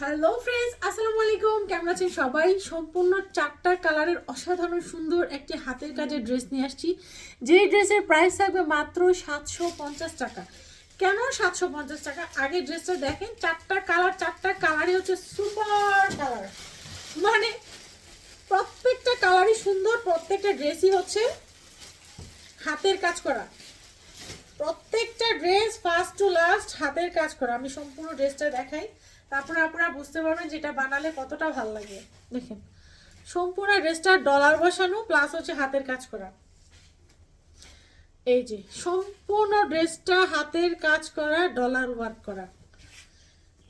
Hello friends আসসালামু আলাইকুম কেমন আছেন সবাই? সম্পূর্ণ চারটা কালারের অসাধারণ সুন্দর একটি হাতের কাজের ড্রেস নিয়ে আসছি। যেই ড্রেসের প্রাইস থাকবে মাত্র সাতশো পঞ্চাশ টাকা। কেন সাতশো পঞ্চাশ টাকা? আগে ড্রেসটা দেখেন, চারটা কালার, চারটা কালারই হচ্ছে সুপার কালার মানে প্রত্যেকটা কালারই সুন্দর, প্রত্যেকটা ড্রেসই হচ্ছে হাতের কাজ করা। প্রত্যেকটা ড্রেস ফার্স্ট টু লাস্ট হাতের কাজ করা। আমি সম্পূর্ণ ড্রেসটা দেখাই। তারপরে আপনারা বুঝতে পারবেন যেটা বানালে কতটা ভালো লাগে। দেখেন, সম্পূর্ণ ড্রেসটা ডলার বসানো প্লাস হচ্ছে হাতের কাজ করা। এই যে, সম্পূর্ণ ড্রেসটা হাতের কাজ করা, ডলার ওয়ার্ক করা।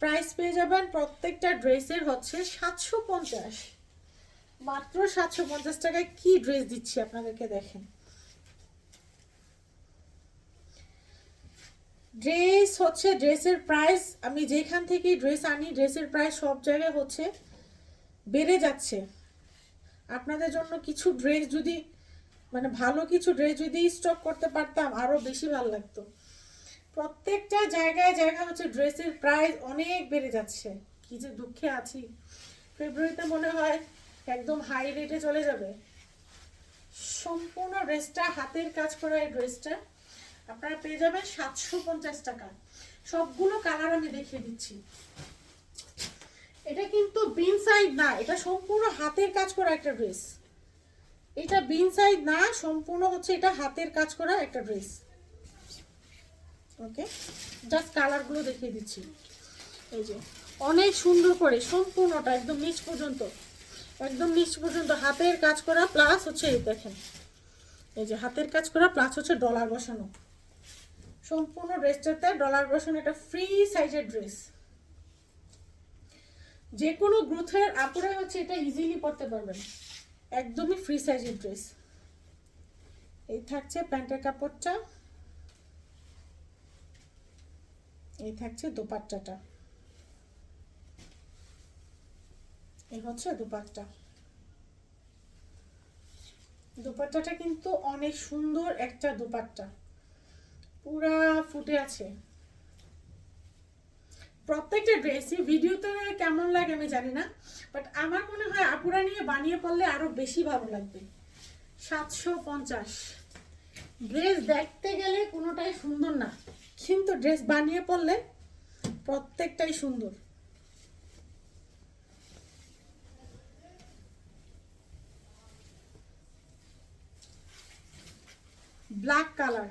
প্রাইস পেয়ে যাবেন প্রত্যেকটা ড্রেসের হচ্ছে সাতশো পঞ্চাশ। মাত্র সাতশো পঞ্চাশ টাকায় কি ড্রেস দিচ্ছি আপনাদেরকে দেখেন। ড্রেস হচ্ছে ড্রেসের প্রাইস আমি যেখান থেকে ড্রেস আনি ড্রেসের প্রাইস সব জায়গায় হচ্ছে বেড়ে যাচ্ছে। আপনাদের জন্য কিছু ড্রেস যদি মানে ভালো কিছু ড্রেস যদি স্টক করতে পারতাম আরও বেশি ভালো লাগতো। প্রত্যেকটা জায়গায় জায়গা হচ্ছে ড্রেসের প্রাইস অনেক বেড়ে যাচ্ছে। কি যে দুঃখে আছি। ফেব্রুয়ারিতে মনে হয় একদম হাই রেটে চলে যাবে। সম্পূর্ণ ড্রেসটা হাতের কাজ করা এই ড্রেসটা আপনারা পেয়ে যাবেন সাতশো পঞ্চাশ টাকা। সবগুলো কালার আমি দেখিয়ে দিচ্ছি। এটা কিন্তু বিন সাইড না, এটা সম্পূর্ণ হাতের কাজ করা একটা ড্রেস এটা বিন সাইড না, সম্পূর্ণ হচ্ছে এটা হাতের কাজ করা একটা ড্রেস ওকে জাস্ট কালারগুলো দেখিয়ে দিচ্ছি। এই যে, অনেক সুন্দর করে, সম্পূর্ণটা একদম নিচ পর্যন্ত। একদম নিচ পর্যন্ত হাতের কাজ করা প্লাস হচ্ছে এই দেখেন। এই যে, হাতের কাজ করা প্লাস হচ্ছে ডলার বসানো। সম্পূর্ণ ড্রেসটাতে ডলার বসানো এটা ফ্রি সাইজের ড্রেস যে কোনো গ্রুথের আপুরা হচ্ছে এটা ইজিলি পরতে পারবেন। একদমই ফ্রি সাইজের ড্রেস এই থাকছে প্যান্টের কাপড়টা। এই থাকছে দোপাট্টাটা। এই হচ্ছে দুপাট্টা। দুপাট্টাটা কিন্তু অনেক সুন্দর একটা দুপাট্টা। পুরা ফুটে আছে। প্রত্যেকটা ড্রেসই ভিডিওতে কেমন লাগে আমি জানি না বাট আমার মনে হয় আপুরা নিয়ে বানিয়ে পড়লে আরও বেশি ভালো লাগবে। সাতশো পঞ্চাশ। ড্রেস দেখতে গেলে কোনোটাই সুন্দর না, কিন্তু ড্রেস বানিয়ে পড়লে প্রত্যেকটাই সুন্দর। ব্ল্যাক কালার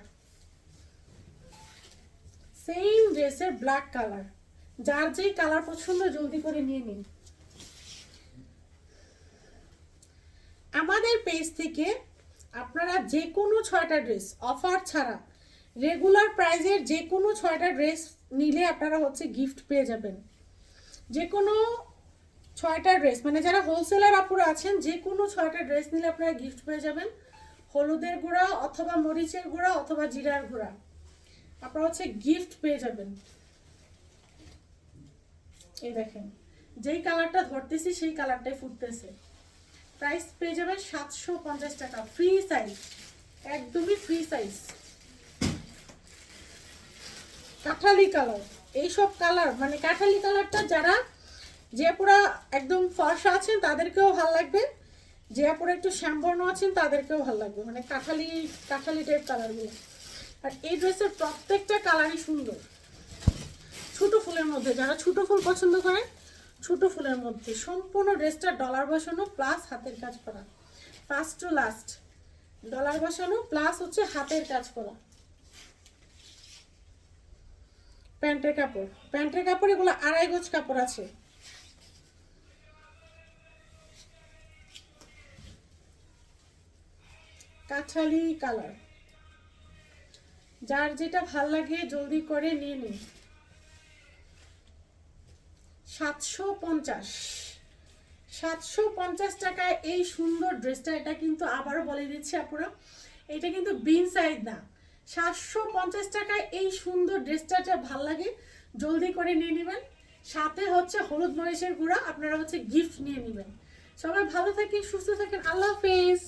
সেম ড্রেসের ব্ল্যাক কালার যার যেই কালার পছন্দ, জলদি করে নিয়ে নিন। আমাদের পেজ থেকে আপনারা যে কোনো ছয়টা ড্রেস অফার ছাড়া রেগুলার প্রাইজের যে কোনো ছয়টা ড্রেস নিলে আপনারা হচ্ছে গিফট পেয়ে যাবেন। যে কোনো ছয়টা ড্রেস মানে যারা হোলসেলার আপুরা আছেন যে কোনো ছয়টা ড্রেস নিলে আপনারা গিফট পেয়ে যাবেন। হলুদের গুঁড়া অথবা মরিচের গুঁড়া অথবা জিরার গুঁড়া। আপনারা হচ্ছে গিফট পেয়ে যাবেন। এই দেখেন, যেই কালারটা ধরতেছি সেই কালারটাই ফুটতেছে। প্রাইস পেয়ে যাবেন সাতশো পঞ্চাশ টাকা ফ্রি সাইজ একদমই ফ্রি সাইজ কাঁঠালি কালার এইসব কালার মানে কাঁঠালি কালারটা যারা যে একদম ফর্সা আছেন, তাদেরকেও ভালো লাগবে। যে একটু শ্যামবর্ণ আছেন, তাদেরকেও ভালো লাগবে মানে কাঁঠালি, কাঠালি টাইপ কালারগুলো আর এই ড্রেসের প্রত্যেকটা কালারই সুন্দর। ছোট ফুলের মধ্যে, যারা ছোট ফুল পছন্দ করে, ছোট ফুলের মধ্যে। সম্পূর্ণ ড্রেসটা ডলার বসানো প্লাস হাতের কাজ করা। ফার্স্ট টু লাস্ট ডলার বসানো প্লাস হচ্ছে হাতের কাজ করা। প্যান্টের কাপড়। প্যান্টের কাপড় এগুলো আড়াই গজ কাপড় আছে। কাঁঠালি কালার। যার যেটা ভালো লাগে জলদি করে নিয়ে নিন সাতশো পঞ্চাশ। সাতশো পঞ্চাশ টাকায় এই সুন্দর ড্রেসটা, এটা কিন্তু আবারও বলে দিচ্ছি আপুরা, এটা কিন্তু বিন সাইজ না। সাতশো পঞ্চাশ টাকায় এই সুন্দর ড্রেসটা যা ভালো লাগে, জলদি করে নিয়ে নেবেন। সাথে হচ্ছে হলুদ মরিচের গুঁড়া, আপনারা হচ্ছে গিফট নিয়ে নেবেন। সবাই ভালো থাকেন, সুস্থ থাকেন, আল্লাহ হাফেজ।